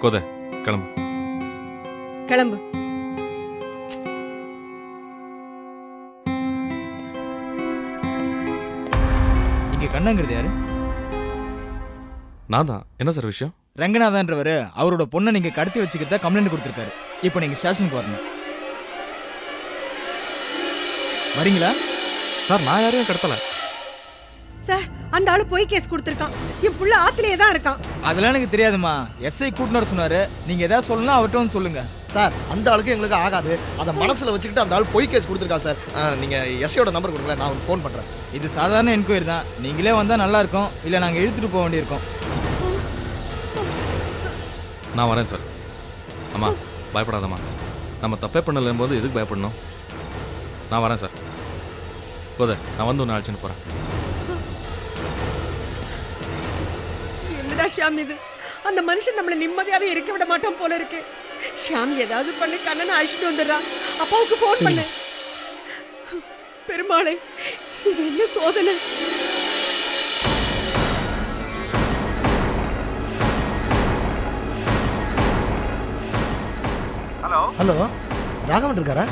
கோதை கிளம்பு. கிளம்பு. இங்க கண்ணங்கிறது யாரு? நான் தான். என்ன சார் விஷயம்? ரங்கநாதன்றவர் அவரோட பொண்ணை நீங்க கடத்தி வச்சுக்கிறதா கம்ப்ளைண்ட் கொடுத்துருக்காரு. இப்போ நீங்க ஸ்டேஷனுக்கு வரணும். வரீங்களா? சார் நான் யாரையும் கடத்தல. அந்த ஆளு பொய் கேஸ் கொடுத்துருக்கான். என் புள்ள ஆத்திலேயே தான் இருக்கான். அதெல்லாம் எனக்கு தெரியாதுமா எஸ்ஐ கூட்டினு வர சொன்னாரு. நீங்க ஏதாவது சொல்லணும் அவர்கிட்ட வந்து சொல்லுங்க. சார் அந்த ஆளுக்கு எங்களுக்கு ஆகாது. அதை மனசுல வச்சுக்கிட்டு அந்த ஆள் பொய் கேஸ் கொடுத்துருக்கான் சார். நீங்க எஸ்ஐயோட நம்பர் கொடுங்க நான் ஃபோன் பண்றேன். இது சாதாரண என்கொயரி தான். நீங்களே வந்தா நல்லா இருக்கும். இல்ல நாங்க இழுத்துட்டு போக வேண்டியிருக்கோம். நான் வரேன் சார். அம்மா பயப்படாதம்மா. நம்ம தப்பே பண்ணலன் போது எதுக்கு பயப்படணும்? நான் வரேன் சார். கோதை நான் வந்து ஒன்று அழைச்சிட்டு போகிறேன் என்னடா ஷியாம் இது. அந்த மனுஷன் நம்மள நிம்மதியாவே இருக்க விட மாட்டான் போல இருக்கு. ஷியாம் ஏதாவது பண்ணி. கண்ணனை அழைச்சிட்டு வந்துடுறான் அப்பாவுக்கு ஃபோன் பண்ணு. பெருமாளே இது என்ன சோதனை? ஹலோ. ராகவன் இருக்காரா?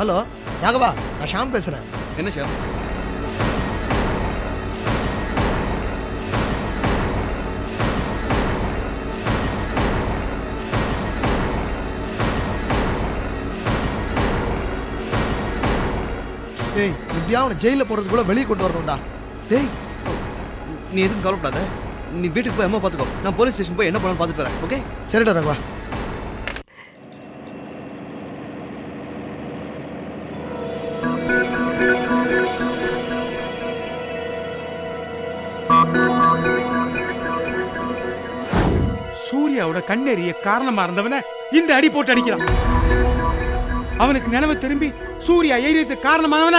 ஹலோ. ராகவா நான் ஷாம் பேசுறேன். என்ன சார் டேய் எப்படியா அவனை ஜெயில போடுறதுக்குள்ள வெளியே கொண்டு வரணும்டா. டேய் நீ எதுவும் கவலைப்படாத. நீ வீட்டுக்கு போய் அம்மா பார்த்துக்கோ. நான் போலீஸ் ஸ்டேஷன் போய் என்ன பண்ணாலும் பார்த்துட்டு வரேன் ஓகே சரிடா ராகவா. சூர்யாவோட கண்ணெறிய காரணமா இருந்தவன இந்த அடி போட்டு அடிக்கிறான். அவனுக்கு நினைவு திரும்பி சூர்யா எரியத்துக்கு காரணமானவன.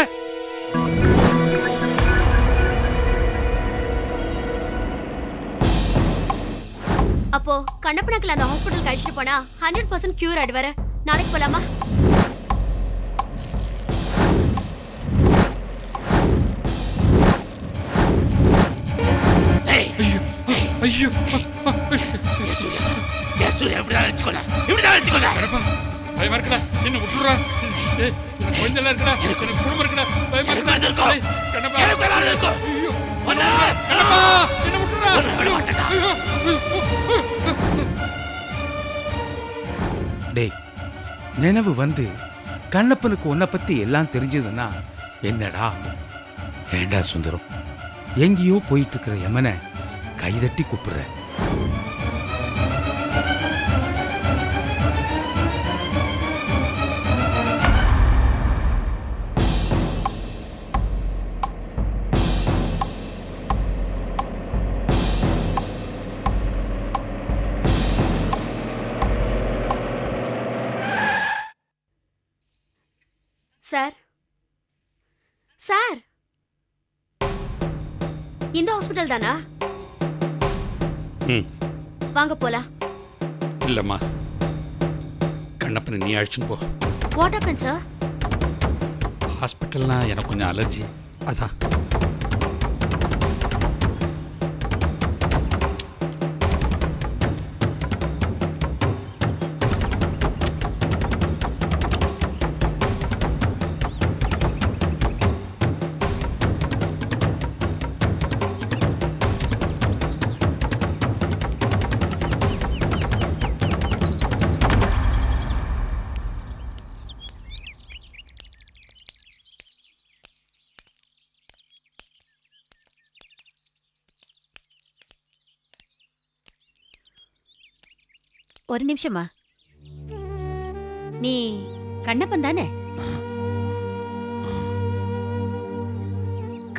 அப்போ கண்ணப்பனக்கில் அந்த ஹாஸ்பிட்டல் கழிச்சிட்டு போனா ஹண்ட்ரட் பர்சன்ட் கியூர் ஆயிடுவாரு. நாளைக்கு போலாமா? ஐயோ பயமா இருக்கடா. என்ன விட்டுறா கொஞ்ச நேரம் இருக்கடா. எனக்கு குடும்பம் இருக்கடா. பயமா இருக்கடா. ஏய், கண்ணப்பா. ஐயோ, கண்ணப்பா. என்ன விட்டுறா டேய் நினைவு வந்து கண்ணப்பனுக்கு உன்னை பத்தி எல்லாம் தெரிஞ்சதுன்னா என்னடா? ஏண்டா சுந்தரம்? எங்கேயோ போயிட்டு இருக்கிற யமனை கைதட்டி கூப்பிடுற. சார். சார். இந்த ஹாஸ்பிட்டல் தானா? ம். வாங்க போலாம். இல்லம்மா. கண்ணப்பனை நீ அழைச்சுன்னு போ. வாட் ஹப்பன் சார் ஹாஸ்பிட்டல்னா எனக்கு கொஞ்சம் அலர்ஜி. அதான். ஒரு நிமிஷமா. நீ கண்ணப்பன் தானே?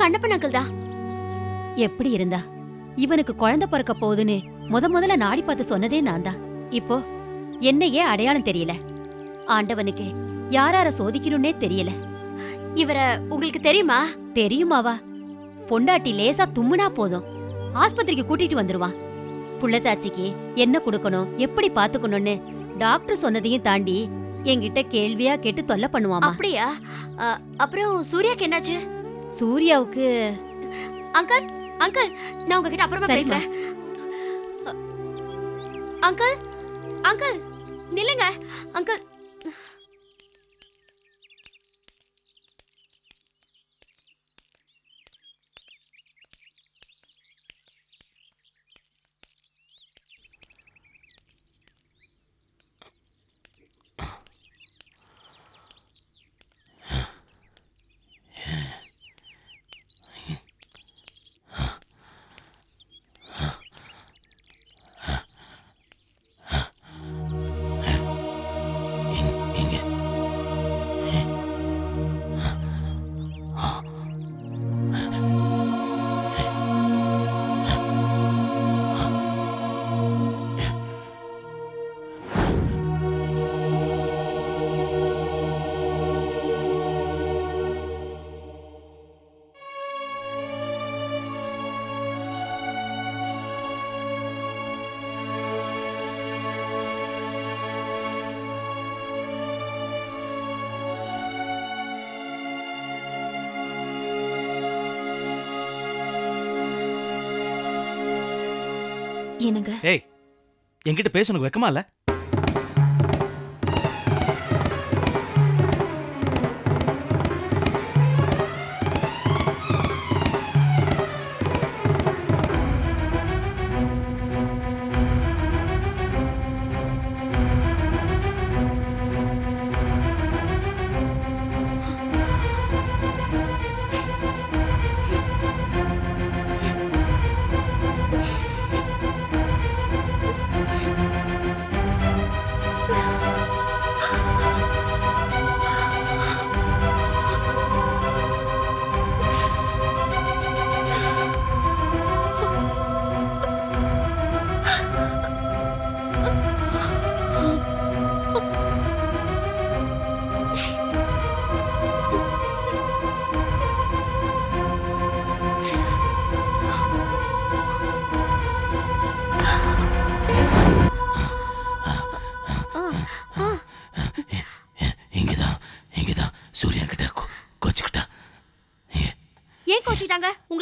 கண்ணப்பன் அங்கிள் தான். எப்படி இருந்தா? இவனுக்கு குழந்தை பிறக்க போகுதுன்னு முத முதல்ல நாடி பார்த்து சொன்னதே நான் தான். இப்போ என்னையே அடையாளம் தெரியல? ஆண்டவனுக்கு யாரார சோதிக்கணும்னே தெரியல. இவர உங்களுக்கு தெரியுமா? தெரியுமாவா? பொண்டாட்டி லேசா தும்முனா போதும். ஆஸ்பத்திரிக்கு கூட்டிட்டு வந்துருவான். புள்ளத்தாச்சிக்கு என்ன கொடுக்கணும் எப்படி பாத்துக்கணும்னு டாக்டர் சொன்னதையும் தாண்டி என்கிட்ட கேள்வியா கேட்டு தொல்லை பண்ணுவாமா? அப்படியா? அ, அப்புறம் சூர்யாக்கு என்னாச்சு? சூர்யாவுக்கு அங்கிள் அங்கிள் நான் உங்ககிட்ட அப்புறமா சரிம்மா. பேசுறேன். அங்கிள் அங்கிள் நில்லுங்க. அங்கிள் என்னங்க? ஏய் என்கிட்ட பேச உனக்கு வெக்கமா இல்ல?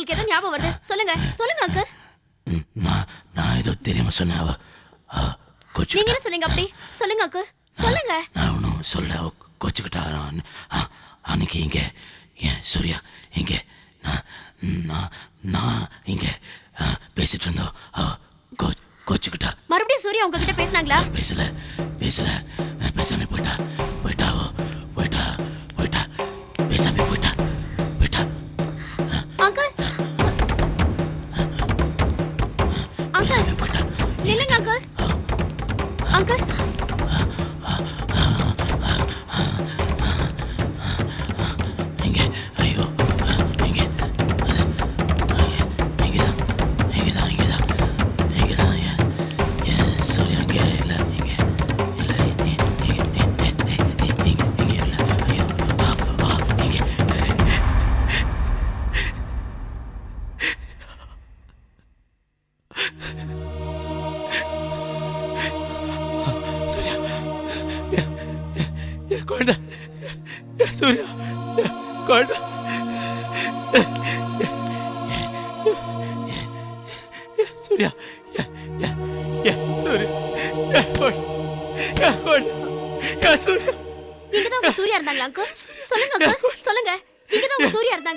உங்களுக்கு எதோ ஞாபகம் வருது? சொல்லுங்க. சொல்லுங்க அங்கிள் நான் நான் ஏதோ தெரியாம சொன்னேன். அவ நீங்க சொன்னீங்க அப்படி? சொல்லுங்க அங்கிள் சொல்லுங்க. நான் ஒன்றும் சொல்ல கோச்சுக்கிட்டா. அன்னைக்கு இங்க ஏன் சூர்யா இங்க. நான் நான் நான் இங்க பேசிட்டு இருந்தோம். கோ கோச்சுக்கிட்டா. மறுபடியும் சூர்யா உங்ககிட்ட பேசுனாங்களா? பேசல பேசல. பேசாம போயிட்டா.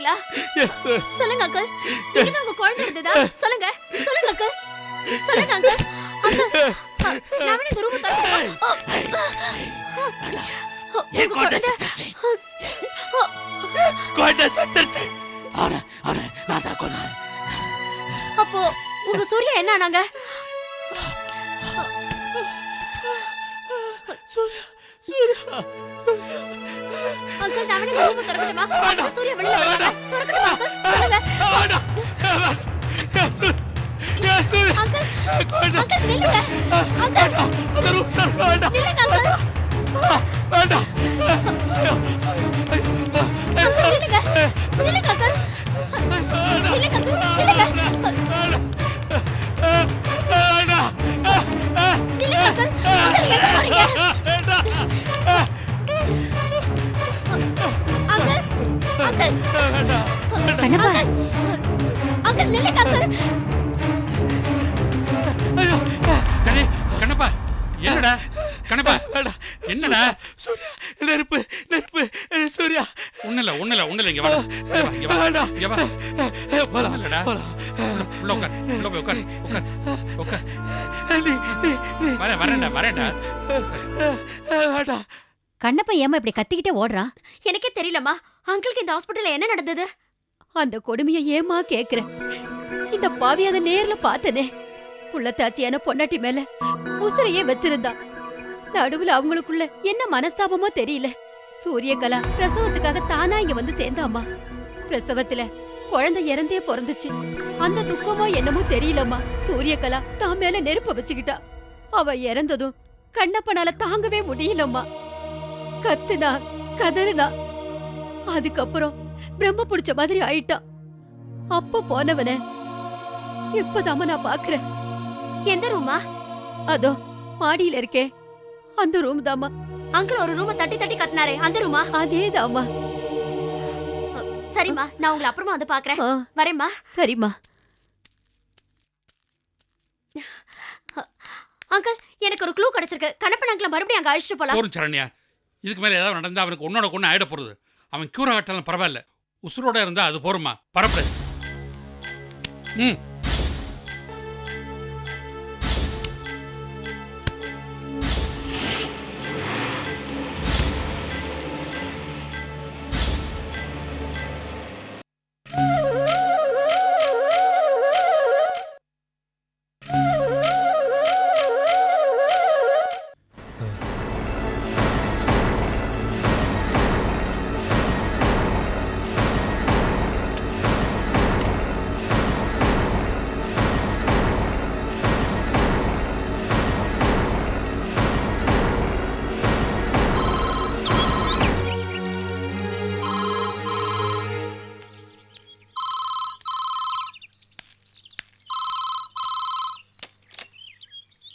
சூர்யா சொல்லுங்க அங்கிள் இங்கதான் உங்க குழந்தை இருந்ததா? சொல்லுங்க சொல்லுங்க அங்கிள் சொல்லுங்க அங்கிள் குழந்தை செத்துருச்சு. அவனை அவனை நான் தான் அப்போ உங்க சூர்யா என்ன ஆனாங்க? சூர்யா. சூர்யா அங்கிள் நான் ரூம் திறக்கட்டுமா? உங்க சூர்யா வெளியில வராங்க திறக்கட்டுமா சூர்யா? அங்கிள் அங்கிள் நில்லுங்க. அங்கிள். அந்த ரூம் திறக்க வேண்டாம் நில்லுங்க அங்கிள். வேண்டாம் நில்லுங்க. நில்லுங்க அங்கிள். இங்க வா இங்க வா, இங்க வா. இங்க வா. ஒண்ணுலடா உள்ள உள்ள உட்கார் உள்ள போய் உட்கார் உட்கார் உட்கார். நீ நீ நீ. வரேன் வரேன்டா வரேன்டா. ஏமா இப்படி கத்திக்கிட்டே ஓடுறான் எனக்கே தெரியலம்மா. அங்கிளுக்கு இந்த ஹாஸ்பிட்டல்ல என்ன நடந்தது? அந்த கொடுமையை ஏமா கேக்குற? இந்த பாவி அதை நேர்ல பார்த்தனே. புள்ளத்தாச்சியான பொண்டாட்டி மேல உசிரையே வச்சிருந்தான் நடுவுல அவங்களுக்குள்ள என்ன மனஸ்தாபமோ தெரியல. சூரியகலா பிரசவத்துக்காக தானா இங்க வந்து சேர்ந்தாம்மா. பிரசவத்துல குழந்தை இறந்தே பிறந்துச்சு. அந்த துக்கமோ என்னமோ தெரியலம்மா. சூரியகலா தான் மேல நெருப்ப வச்சுக்கிட்டா. அவ இறந்ததும் கண்ணப்பனால தாங்கவே முடியலம்மா. கத்துனா கதறுனா. அதுக்கப்புறம் பிரம்ம புடிச்ச மாதிரி ஆயிட்டா. அப்ப போனவன இப்பதாம நான் பாக்குறேன். எந்த ரூமா? அதோ மாடியில இருக்கே. அந்த ரூம் தாமா அங்கிள் ஒரு ரூமை தட்டி தட்டி கத்துனாரே அந்த ரூமா? அதேதாம்மா. சரிம்மா நான் உங்களை அப்புறமா வந்து பாக்குறேன். வரேம்மா. சரிம்மா. அங்கிள் எனக்கு ஒரு க்ளூ கிடைச்சிருக்கு. கண்ணப்பன் அங்கிள மறுபடியும் அங்க அழைச்சிட்டு போலாம். போரும் சரண்யா. இதுக்கு மேல ஏதாவது நடந்தா அவனுக்கு ஒன்னோட கொண்டு ஆயிட போறது. அவன் கியூர் ஆகட்டாலும் பரவாயில்ல. உசுரோட இருந்தா அது போருமா பரப்படு ம்.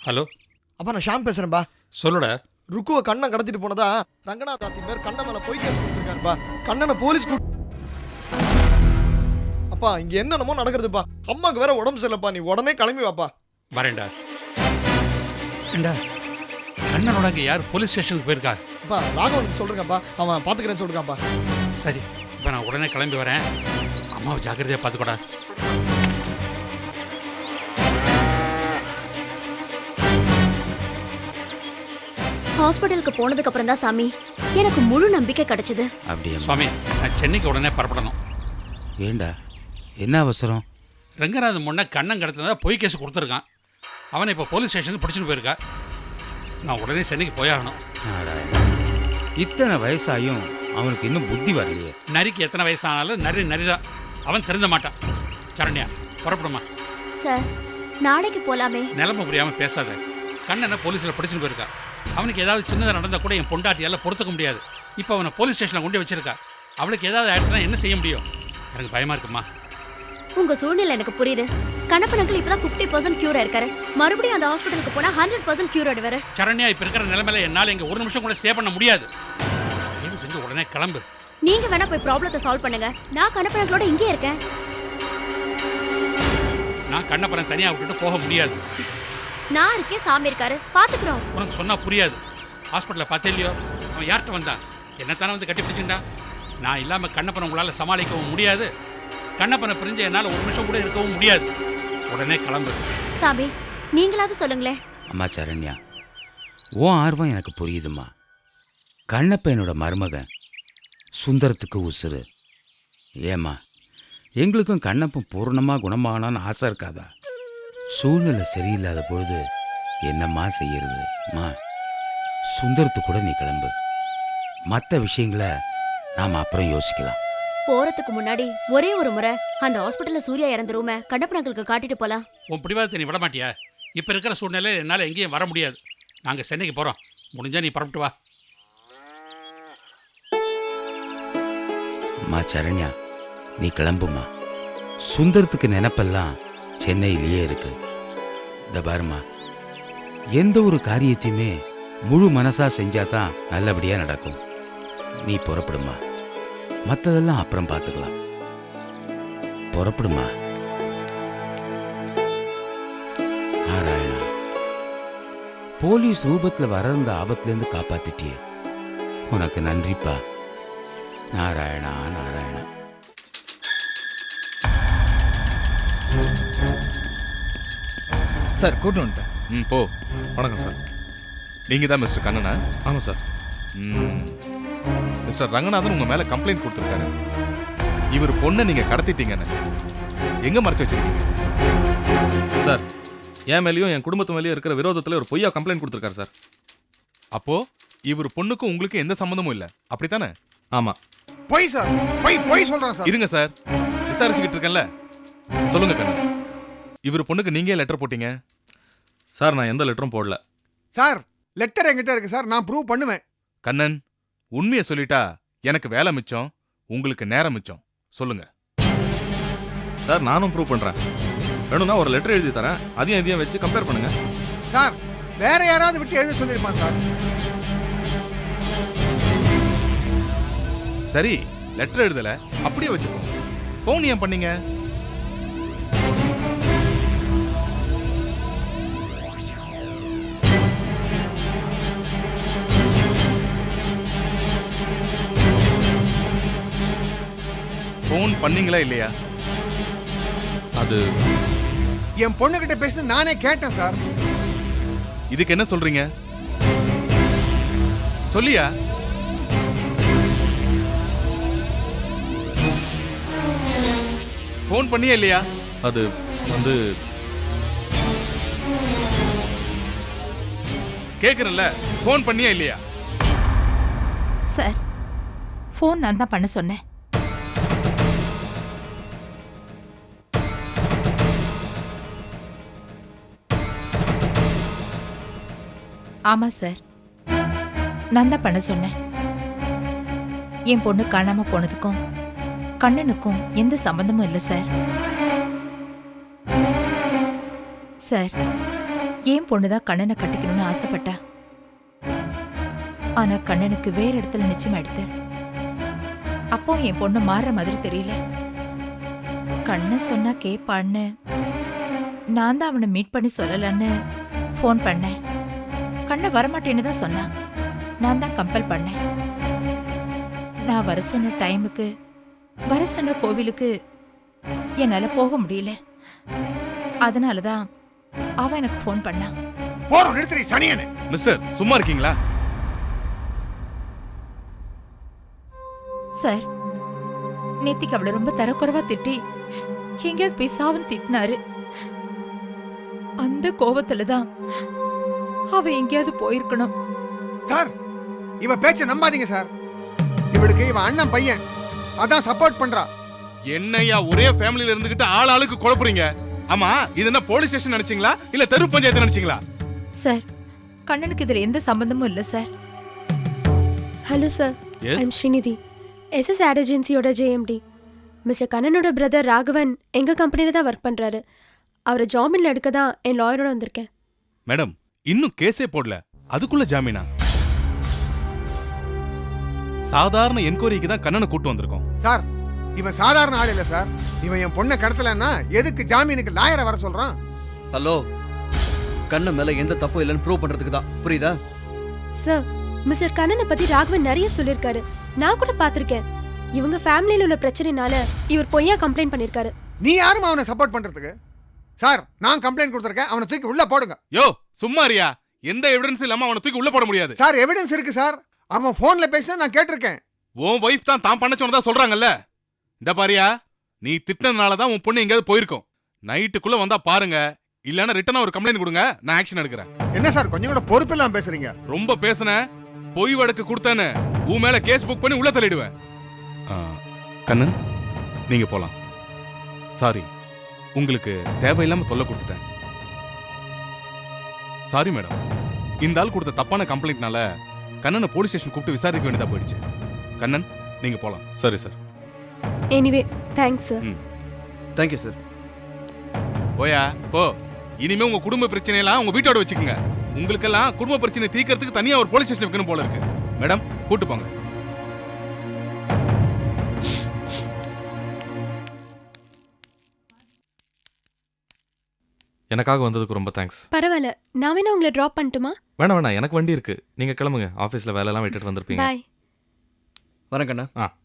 ஹலோ. அப்பா நான் ஷாம் பேசுறேன்பா. சொல்லுடா. ருக்குவை கண்ணன் கடத்திட்டு போனதா ரங்கநாத் ஆத்தி பேர் கண்ணன் மேல பொய் கேஸ் கொடுத்துருக்காருப்பா. கண்ணனை போலீஸ் அப்பா இங்க என்னென்னமோ நடக்குதுப்பா அம்மாக்கு வேற உடம்பு சரியில்லைப்பா. நீ உடனே கிளம்பி வாப்பா. வரேன்டா. ஏண்டா? கண்ணனோட அங்க யார் போலீஸ் ஸ்டேஷனுக்கு போயிருக்கா? அப்பா ராகவனுக்கு சொல்றேன்ப்பா அவன் பாத்துக்கிறேன்னு சொல்றான்ப்பா சரி இப்போ நான் உடனே கிளம்பி வரேன். அம்மாவை ஜாக்கிரதையாக பார்த்துக்கோடா ஹாஸ்பிட்டலுக்கு போனதுக்கு அப்புறம் தான் சாமி எனக்கு முழு நம்பிக்கை கிடைச்சது. அப்படியே? சுவாமி நான் சென்னைக்கு உடனே புறப்படணும். ஏண்டா? என்ன அவசரம்? ரங்கநாதன் முன்ன கண்ணன் கடத்தினதா பொய் கேஸ் கொடுத்துருக்கான். அவனை இப்போ போலீஸ் ஸ்டேஷனுக்கு பிடிச்சிட்டு போயிருக்கா. நான் உடனே சென்னைக்கு போயாகணும். இத்தனை வயசாயும் அவனுக்கு இன்னும் புத்தி வரலையே. நரிக்கு எத்தனை வயசானாலும் நரி நரிதான். அவன் திருந்த மாட்டான். சரண்யா புறப்படுமா? சார் நாளைக்கு போலாமே. நிலைமை புரியாமல் பேசாத. கண்ணனை போலீஸில் பிடிச்சிட்டு போயிருக்கா. அவனுக்கு ஏதாவது சின்னதாக நடந்தால் கூட என் பொண்டாட்டியால் பொறுத்துக்க முடியாது. இப்போ அவனை போலீஸ் ஸ்டேஷனில் கொண்டு வச்சிருக்கா. அவளுக்கு ஏதாவது ஆயிடுச்சுன்னா என்ன செய்ய முடியும்? எனக்கு பயமாக இருக்குமா? உங்க சூழ்நிலை எனக்கு புரியுது. கண்ணப்பன் அங்கிள் இப்பதான் பிப்டி பர்சன்ட் கியூர் இருக்காரு. மறுபடியும் அந்த ஹாஸ்பிட்டலுக்கு போனா ஹண்ட்ரட் பர்சன்ட் கியூர் ஆடுவாரு சரண்யா இப்போ இருக்கிற நிலைமையில என்னால் இங்கே ஒரு நிமிஷம் கூட ஸ்டே பண்ண முடியாது. தயவு செஞ்சு உடனே கிளம்பு. நீங்க வேணா போய் ப்ராப்ளத்தை சால்வ் பண்ணுங்க. நான் கண்ணப்பன் அங்கிளோட இங்கே இருக்கேன். நான் கண்ணப்பனை தனியாக விட்டுட்டு போக முடியாது. நான் இருக்கேன் சாமி இருக்காரு. பாத்துக்கிறோம். உனக்கு சொன்னால் புரியாது. ஹாஸ்பிட்டலில் பார்த்தே இல்லையோ? அவன் யார்கிட்ட வந்தான் என்னத்தானே வந்து கட்டி பிடிச்சிருந்தா நான் இல்லாமல் கண்ணப்பனை உங்களால் சமாளிக்கவும் முடியாது. கண்ணப்பனை பிரிஞ்சு என்னால் ஒரு நிமிஷம் கூட இருக்கவும் முடியாது. உடனே கிளம்பு. சாமி நீங்களாவது சொல்லுங்களேன் அம்மா சரண்யா உன் ஆர்வம் எனக்கு புரியுதும்மா. கண்ணப்பையனோட மருமகன் சுந்தரத்துக்கு உசுரு ஏம்மா எங்களுக்கும் கண்ணப்பன் பூர்ணமாக குணமாகணும்னு ஆசை இருக்காதா? சூழ்நிலை சரியில்லாத பொழுது என்னம்மா செய்யறது? அம்மா சுந்தரத்து கூட நீ கிளம்பு. மற்ற விஷயங்களை நாம் அப்புறம் யோசிக்கலாம். போறதுக்கு முன்னாடி ஒரே ஒரு முறை அந்த ஹாஸ்பிட்டல்ல சூர்யா இறந்த ரூம கண்ணப்பன் அங்கிளுக்கு காட்டிட்டு போலாம். உன் பிடிவாதத்தை நீ விட மாட்டியா? இப்போ இருக்கிற சூழ்நிலையில் என்னால் எங்கேயும் வர முடியாது. நாங்கள் சென்னைக்கு போகிறோம் முடிஞ்சா நீ புறப்பட்டு வா. அம்மா சரண்யா நீ கிளம்புமா? சுந்தரத்துக்கு நினப்பெல்லாம் சென்னையிலேயே இருக்கு. இந்த பாருமா எந்த ஒரு காரியத்தையுமே முழு மனசா செஞ்சாதான் நல்லபடியா நடக்கும். நீ புறப்படுமா மற்றதெல்லாம் அப்புறம் பார்த்துக்கலாம் புறப்படுமா நாராயணா போலீஸ் ரூபத்துல வர இந்த ஆபத்துல இருந்து காப்பாத்திட்டியே. உனக்கு நன்றிப்பா. நாராயணா நாராயணா. சார் கூட்டு வந்துட்டேன். ம் போ. வணக்கம் சார். நீங்க தான் மிஸ்டர் கண்ணனா? ஆமாம் சார். ம். மிஸ்டர் ரங்கநாதன் உங்க மேல கம்ப்ளைண்ட் கொடுத்துருக்காரு. இவர் பொண்ணை நீங்க கடத்திட்டீங்கன்னு. எங்க மறைச்சு வச்சிருக்கீங்க? சார் என் மேலேயும் என் குடும்பத்து மேலேயும் இருக்கிற விரோதத்தில் ஒரு பொய்யா கம்ப்ளைண்ட் கொடுத்துருக்காரு சார். அப்போ இவர் பொண்ணுக்கும் உங்களுக்கு எந்த சம்மந்தமும் இல்ல. அப்படித்தானே? ஆமாம் பொய் சார். பொய் பொய் சொல்றான் சார். இருங்க சார். விசாரிச்சுக்கிட்டு இருக்கேன்ல. சொல்லுங்க கண்ணன் இவர் பொண்ணுக்கு நீங்க லெட்டர் போட்டீங்க? சார் நான் எந்த லெட்டரும் போடல. சார் லெட்டர் என்கிட்ட இருக்கு சார். நான் ப்ரூவ் பண்ணுவேன். கண்ணன் உண்மையை சொல்லிட்டா எனக்கு வேலை மிச்சம் உங்களுக்கு நேரம் மிச்சம். சொல்லுங்க. சார் நானும் ப்ரூவ் பண்ணுறேன் வேணும்னா ஒரு லெட்டர் எழுதி தரேன். அதையும் இதையும் வச்சு கம்பேர் பண்ணுங்க. சார் வேற யாராவது விட்டு எழுத சொல்லியிருப்பான் சார். சரி லெட்டர் எழுதல. அப்படியே வச்சுக்கோங்க ஃபோன் ஏன் பண்ணீங்க? ஃபோன் பண்ணீங்களா இல்லையா? அது என் பொண்ணுகிட்ட பேசுனது நானே கேட்டேன் சார். இதுக்கு என்ன சொல்றீங்க? சொல்லியா? ஃபோன் பண்ணியா இல்லையா? அது வந்து கேக்குறேன்ல. ஃபோன் பண்ணியா இல்லையா? சார் ஃபோன் நான் தான் பண்ண சொன்னேன். ஆமா சார் நான் தான் பண்ண சொன்னேன். என் பொண்ணு காணாம போனதுக்கும் கண்ணனுக்கும் எந்த சம்பந்தமும் இல்லை சார் சார் என் பொண்ணு தான் கண்ணனை கட்டிக்கணும்னு ஆசைப்பட்டா. ஆனா கண்ணனுக்கு வேற இடத்துல நிச்சயம் எடுத்து. அப்போ என் பொண்ணு மாறுற மாதிரி தெரியல. கண்ணன் சொன்னா கேப்பான்னு நான் தான் அவனை மீட் பண்ணி சொல்லலன்னு ஃபோன் பண்ணேன். கண்ணை வரமாட்டேன்னு தான் சொன்னான். நான் தான் கம்பல் பண்ணேன். நான் வர சொன்ன டைமுக்கு வர சொன்ன கோவிலுக்கு என்னால போக முடியல. அதனால தான் அவன் எனக்கு ஃபோன் பண்ணான். போறோம் நிறுத்தி சனியனே. மிஸ்டர் சும்மா இருக்கீங்களா? சார் நேத்திக்கு அவளை ரொம்ப தரக்குறைவா திட்டி எங்கேயாவது போய் சாவன் திட்டினாரு. அந்த கோவத்துல தான் அவ எங்கேயாவது போயிருக்கணும். சார் இவ பேச்ச நம்பாதீங்க சார். இவளுக்கு இவ அண்ணன் பையன். அதான் சப்போர்ட் பண்றா. என்னையா ஒரே ஃபேமிலில இருந்துகிட்டு ஆள் ஆளுக்கு குழப்புறீங்க? ஆமா இது என்ன போலீஸ் ஸ்டேஷன் நினைச்சீங்களா? இல்ல தெரு பஞ்சாயத்து நினைச்சீங்களா? சார் கண்ணனுக்கு இதுல எந்த சம்பந்தமும் இல்ல sir. Hello sir I'm Srinidhi SS ad ஏஜென்சியோட JMD mister கண்ணனோட பிரதர் ராகவன் எங்கள் கம்பெனியில் தான் ஒர்க் பண்ணுறாரு அவரை ஜாமீனில் எடுக்க தான் என் லாயரோட வந்திருக்கேன். மேடம் இன்னும் கேஸே போடல. அதுக்குள்ள ஜாமீனா? சாதாரண என்கொயரிக்கு தான் கண்ணனை கூட்டு வந்திருக்கோம். சார் இவன் சாதாரண ஆள் இல்ல சார். இவன் என் பொண்ணை கடத்தலன்னா எதுக்கு ஜாமீனுக்கு லாயரை வர சொல்றான்? ஹலோ கண்ணன் மேல எந்த தப்பும் இல்லைன்னு ப்ரூவ் பண்றதுக்கு தான். புரியுதா? சார் மிஸ்டர் கண்ணனை பற்றி ராகவன் நிறைய சொல்லியிருக்காரு. நான் கூட பார்த்துருக்கேன். இவங்க ஃபேமிலியில் உள்ள பிரச்சனைனால இவர் பொய்யா கம்ப்ளைண்ட் பண்ணியிருக்காரு. நீ யாரும் அவனை சப்போர்ட் பண்றதுக்கு? சார் நான் கம்ப்ளைண்ட் கொடுத்துருக்கேன். அவனை தூக்கி உள்ள போடுங்க. யோ சும்மா இருயா? எந்த எவிடன்ஸ் இல்லாம அவனை தூக்கி உள்ள போட முடியாது. சார் எவிடன்ஸ் இருக்கு சார். அவன் போன்ல பேசினா நான் கேட்டிருக்கேன். உன் ஒய்ஃப் தான் தான் பண்ண சொல்றாங்கல்ல? இந்த பாரியா நீ திட்டினதுனால தான் உன் பொண்ணு எங்கேயாவது போயிருக்கும். நைட்டுக்குள்ள வந்தா பாருங்க. இல்லைன்னா ரிட்டனா ஒரு கம்ப்ளைண்ட் கொடுங்க. நான் ஆக்ஷன் எடுக்கிறேன். என்ன சார் கொஞ்சம் கூட பொறுப்பு இல்லாம பேசுறீங்க? ரொம்ப பேசுன பொய் வழக்கு கொடுத்தேன்னு உன் மேல கேஸ் புக் பண்ணி உள்ள தள்ளிடுவேன். ஆ, கண்ணன் நீங்க போலாம். சாரி உங்களுக்கு தேவையில்லாம தொல்லை கொடுத்துட்டேன். சாரி மேடம் இந்த ஆள் கொடுத்த தப்பான கம்ப்ளைண்ட்னால கண்ணனை போலீஸ் ஸ்டேஷன் கூப்பிட்டு விசாரிக்க வேண்டியதா போயிடுச்சு. கண்ணன் நீங்க போலாம். சரி sir anyway thanks sir thank you sir போயா போ. இனிமே உங்க குடும்ப பிரச்சனையெல்லாம் உங்க வீட்டோட வச்சுக்கோங்க. உங்களுக்கெல்லாம் குடும்ப பிரச்சனை தீர்க்கறதுக்கு தனியா ஒரு போலீஸ் ஸ்டேஷன் வைக்கணும் போல இருக்கு. மேடம் கூட்டு போங்க. எனக்காக வந்ததுக்கு ரொம்ப தேங்க்ஸ் பரவாயில்ல. நான் வேணா உங்களை ட்ராப் பண்ணட்டுமா? வேணாம் வேணாம். எனக்கு வண்டி இருக்கு. நீங்க கிளம்புங்க. ஆஃபீஸில் வேலையெல்லாம் விட்டுட்டு வந்திருப்பீங்க. பாய் வரேன் கண்ணா. ஆ.